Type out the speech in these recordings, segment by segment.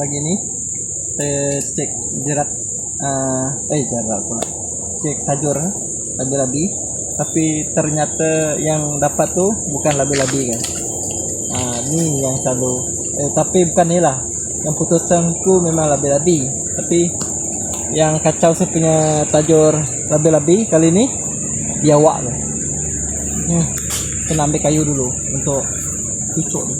pagi ni saya cek jerat uh, eh jerat pula. Cek tajur labi-labi. Tapi ternyata yang dapat tu bukan labi-labi kan? Uh, ni yang selalu eh, tapi bukan ni lah. Yang putusan ku memang labi-labi. Tapi yang kacau saya punya tajur labi-labi kali ni biawak tu. Hmm. kena ambil kayu dulu untuk cucuk ni.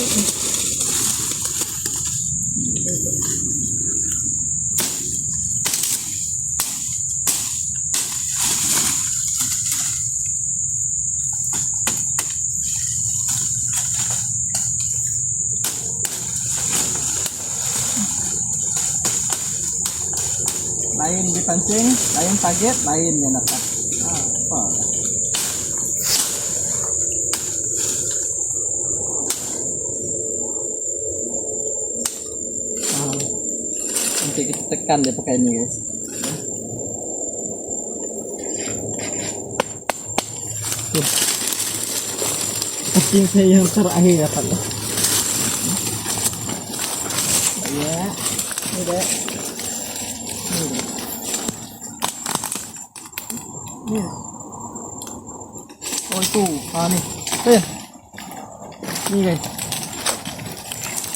hmm. lain dipancing, target, lain yang dapat. Ah, apa? Ah, nanti kita tekan dia pakai ni guys. Tuh. Pancing saya yang terakhir dapat. Ya, ini deh. Ni. Oh Ha ni. Eh. Ni guys.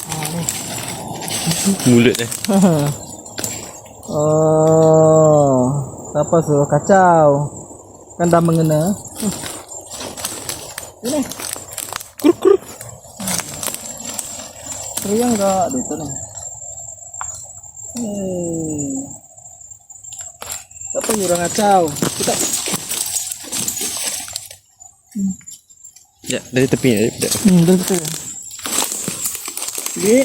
Ha ni. Mulut eh. oh. Siapa suruh kacau? Kan dah mengena. Hmm. Ini. Kruk kruk. Riang enggak di ni. Hmm. Siapa yang orang kacau? Kita Ya, dari tepi ni. Dari tepi. Hmm, betul betul. Jadi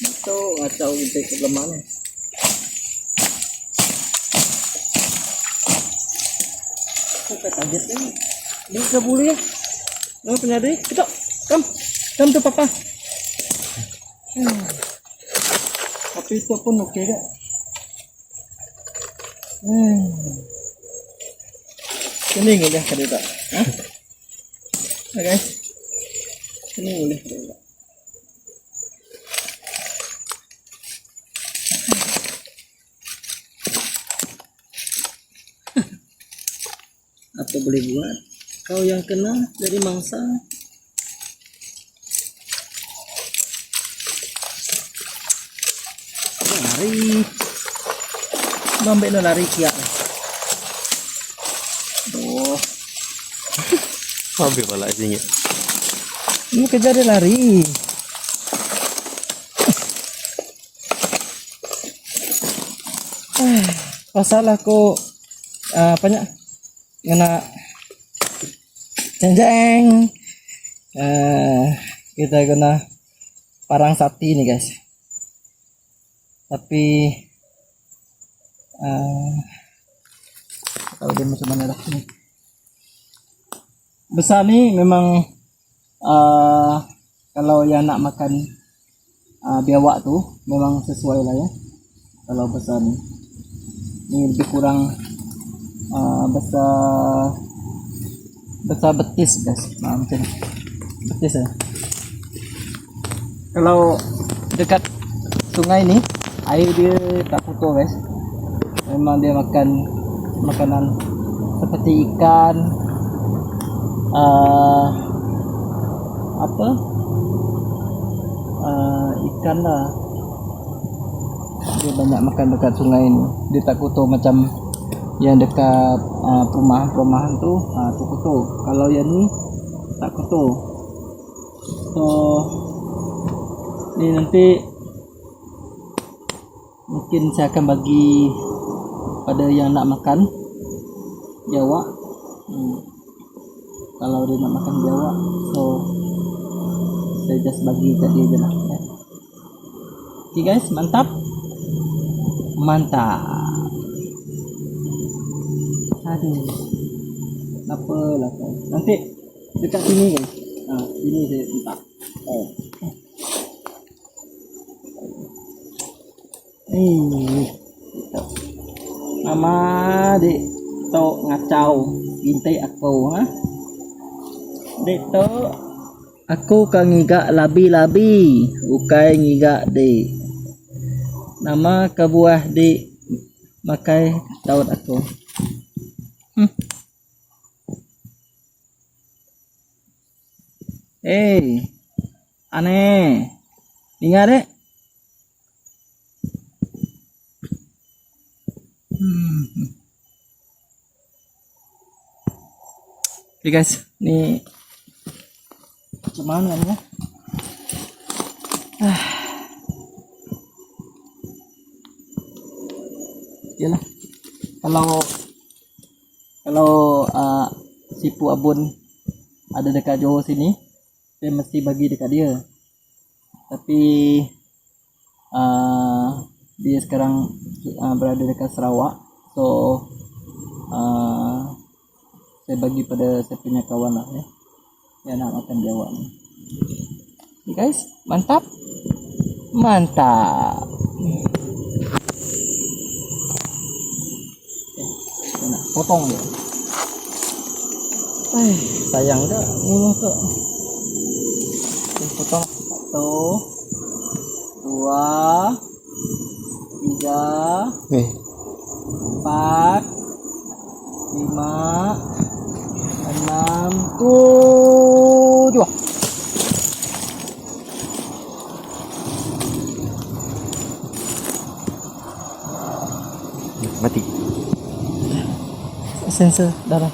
Itu ngacau untuk ke lemah ni. Kita target ni. Dia ke boleh ya. Nama penyadari. Kita. Kam. Kam tu papa. Hmm. Tapi itu pun okey tak? Hmm. Kening boleh kada tak? Ha? Ha guys. Kening boleh kada tak? Apa boleh buat? Kau yang kena dari mangsa. Lari. Mambe na lari kia. Oh, Ambil pala sini. ini kejar dia lari. Ah, Pasal aku uh, banyak kena jeng jeng. Uh, kita kena parang sapi nih guys. Tapi uh, kalau dia macam mana dah ni. Besar ni memang uh, kalau yang nak makan uh, biawak tu memang sesuai lah ya. Kalau besar ni. Ni lebih kurang uh, besar besar betis guys. Nah, macam ni. Betis ya. Kalau dekat sungai ni air dia tak kotor guys. Memang dia makan makanan seperti ikan uh, apa? Uh, ikan lah. Dia banyak makan dekat sungai ni. Dia tak kotor macam yang dekat uh, perumahan-perumahan tu. Uh, tu kotor. Kalau yang ni tak kotor. So ni nanti mungkin saya akan bagi pada yang nak makan Jawa hmm. kalau dia nak makan Jawa so saya just bagi kat dia je lah ya. okay guys mantap mantap aduh apa lah kan nanti dekat sini kan ha, sini saya entah oh. Hmm. Mama dito ngacau gintai aku ha. Dito aku kang ngiga labi-labi, ukai ngiga de. Nama kebuah di makai daun aku. Hmm. Eh, aneh. Ingat dek. Hmm. Oke guys, ini gimana ya? Ah. Yalah. Kalau kalau uh, sipu abun ada dekat Johor sini, saya mesti bagi dekat dia. Tapi uh, dia sekarang uh, berada dekat Sarawak, so uh, saya bagi pada saya punya kawan lah ya. Yang nak makan jawab ni. Okay guys, mantap. Mantap. Okay, saya nak potong dia. Eh, sayang tak mulut tu. Okay, potong. Satu, dua, tiga, Eh, empat, lima, enam, tujuh. mati. Sensor darah.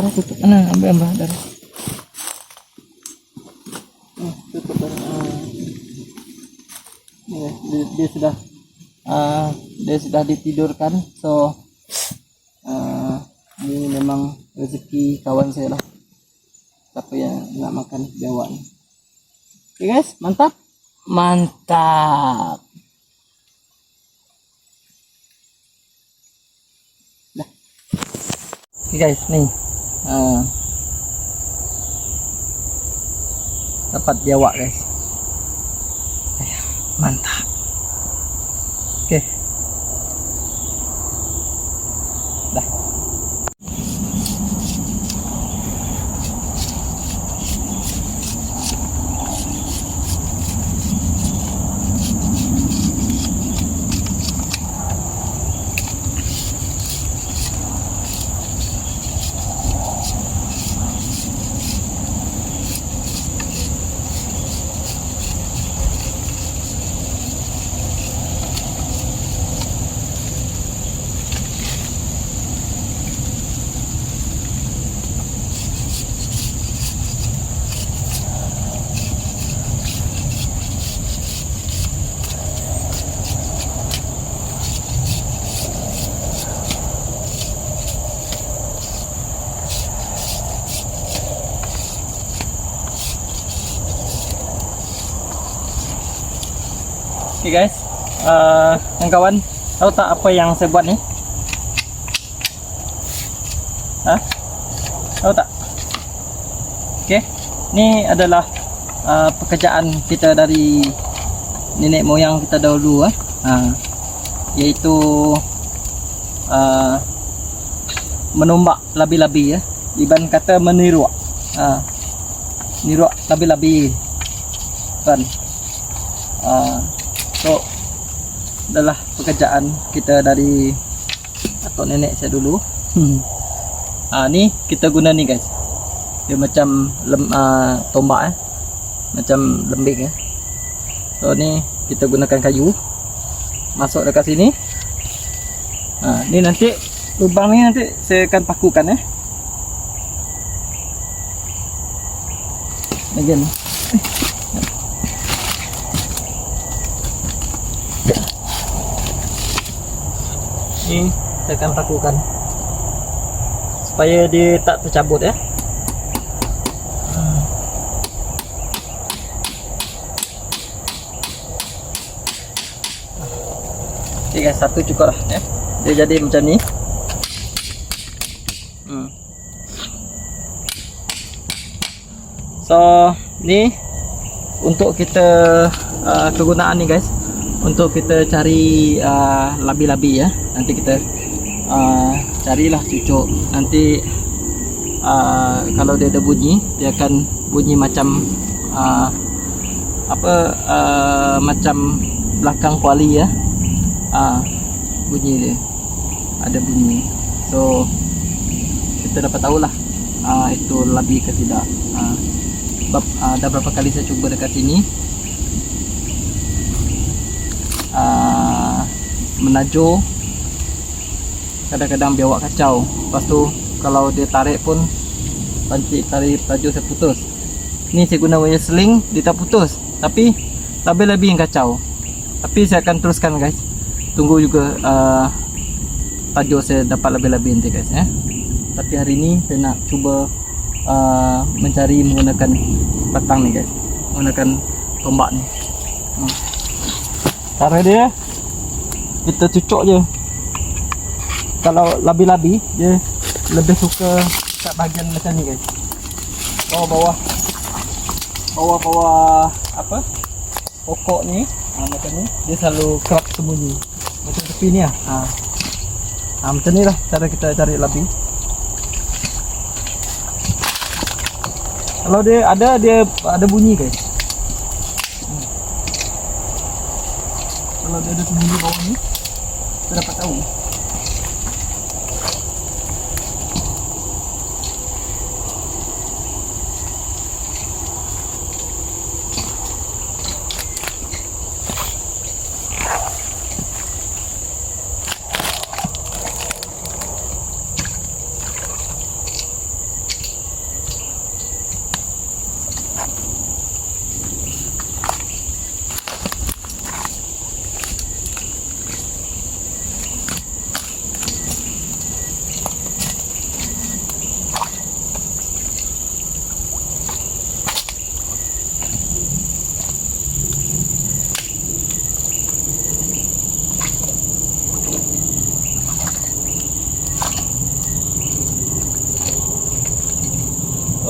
Darah tutup. Mana ambil ambil darah. Hmm, tutup darah. Ah. Ya, dia, dia sudah ah, dia sudah ditidurkan. So ah, ini memang rezeki kawan saya lah. Siapa yang nak makan biawak ni. Oke guys, mantap. Mantap. Dah. Oke guys, nih. Ah. dapat biawak guys. Mantap. Oke. Oke guys, uh, kawan tahu tak apa yang saya buat ni? Hah? Tahu tak? Oke, ni adalah uh, pekerjaan kita dari nenek moyang kita dahulu ah, uh, yaitu uh, menombak labi-labi ya. Iban kata meniruak. Uh, niruak labi-labi kan. Uh, So adalah pekerjaan kita dari atuk nenek saya dulu. Hmm. Ah ni kita guna ni guys. Dia macam lem, ah, tombak eh. Macam lembing eh. So ni kita gunakan kayu. Masuk dekat sini. Ah ni nanti lubang ni nanti saya akan pakukan eh. Again. Ni saya akan pakukan supaya dia tak tercabut ya Hmm. Okay guys, satu cukup lah ya. Dia jadi macam ni. Hmm. So, ni untuk kita uh, kegunaan ni guys. Untuk kita cari uh, labi-labi ya. Nanti kita uh, carilah cucuk. Nanti uh, kalau dia ada bunyi, dia akan bunyi macam uh, apa uh, macam belakang kuali ya. Uh, bunyi dia. Ada bunyi. So kita dapat tahulah uh, itu labi ke tidak. Uh, bab, uh, dah berapa kali saya cuba dekat sini menajo kadang-kadang biawak kacau. Lepas tu kalau dia tarik pun pancik tarik tajo saya putus. Ni saya guna wire sling dia tak putus. Tapi lebih-lebih yang kacau. Tapi saya akan teruskan guys. Tunggu juga uh, tajo saya dapat lebih-lebih nanti guys ya. Tapi hari ni saya nak cuba uh, mencari menggunakan batang ni guys. Menggunakan tombak ni. Hmm. cara dia kita cucuk je. Kalau labi-labi dia lebih suka kat bahagian macam ni guys. Bawah-bawah bawah-bawah apa? Pokok ni ha, macam ni. Dia selalu kerap sembunyi. Macam tepi ni lah ha. Ha, macam ni lah cara kita cari labi. Kalau dia ada dia ada bunyi guys. Hmm. Kalau dia ada sembunyi bawah ni, kita dapat tahu.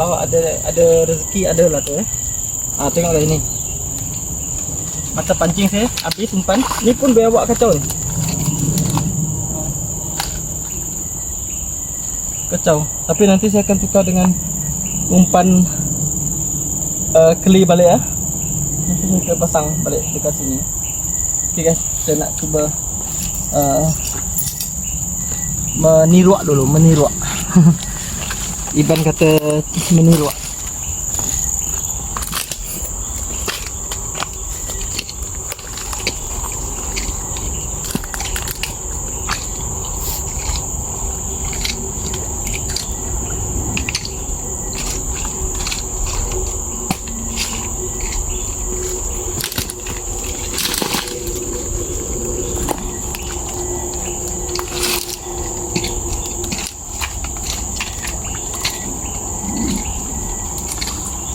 Kalau ada ada rezeki ada lah tu eh. Ah tengoklah ini. Mata pancing saya habis umpan. Ni pun biawak kacau ni. Kacau. Tapi nanti saya akan tukar dengan umpan uh, keli balik ah. Nanti saya akan pasang balik dekat sini. Okay guys, saya nak cuba uh, meniruak dulu, meniruak. Iban kata meniruak.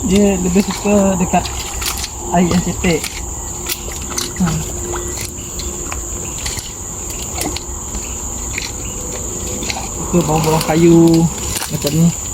Dia lebih suka dekat air yang cetek. Ha. Itu bawah-bawah kayu macam ni.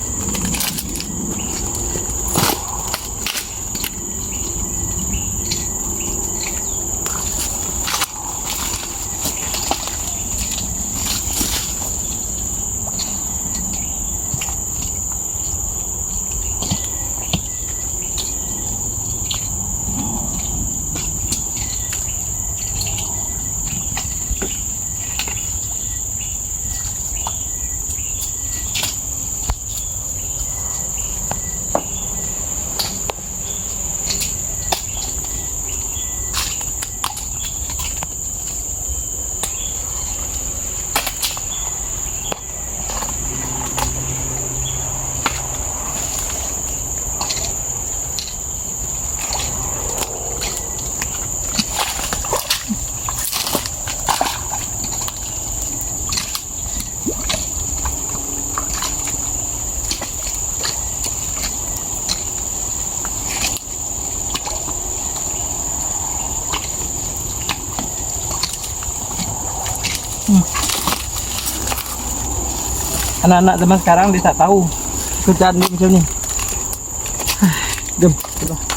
Anak-anak zaman sekarang dia tak tahu kerjaan dia macam ni. Jom. Kita.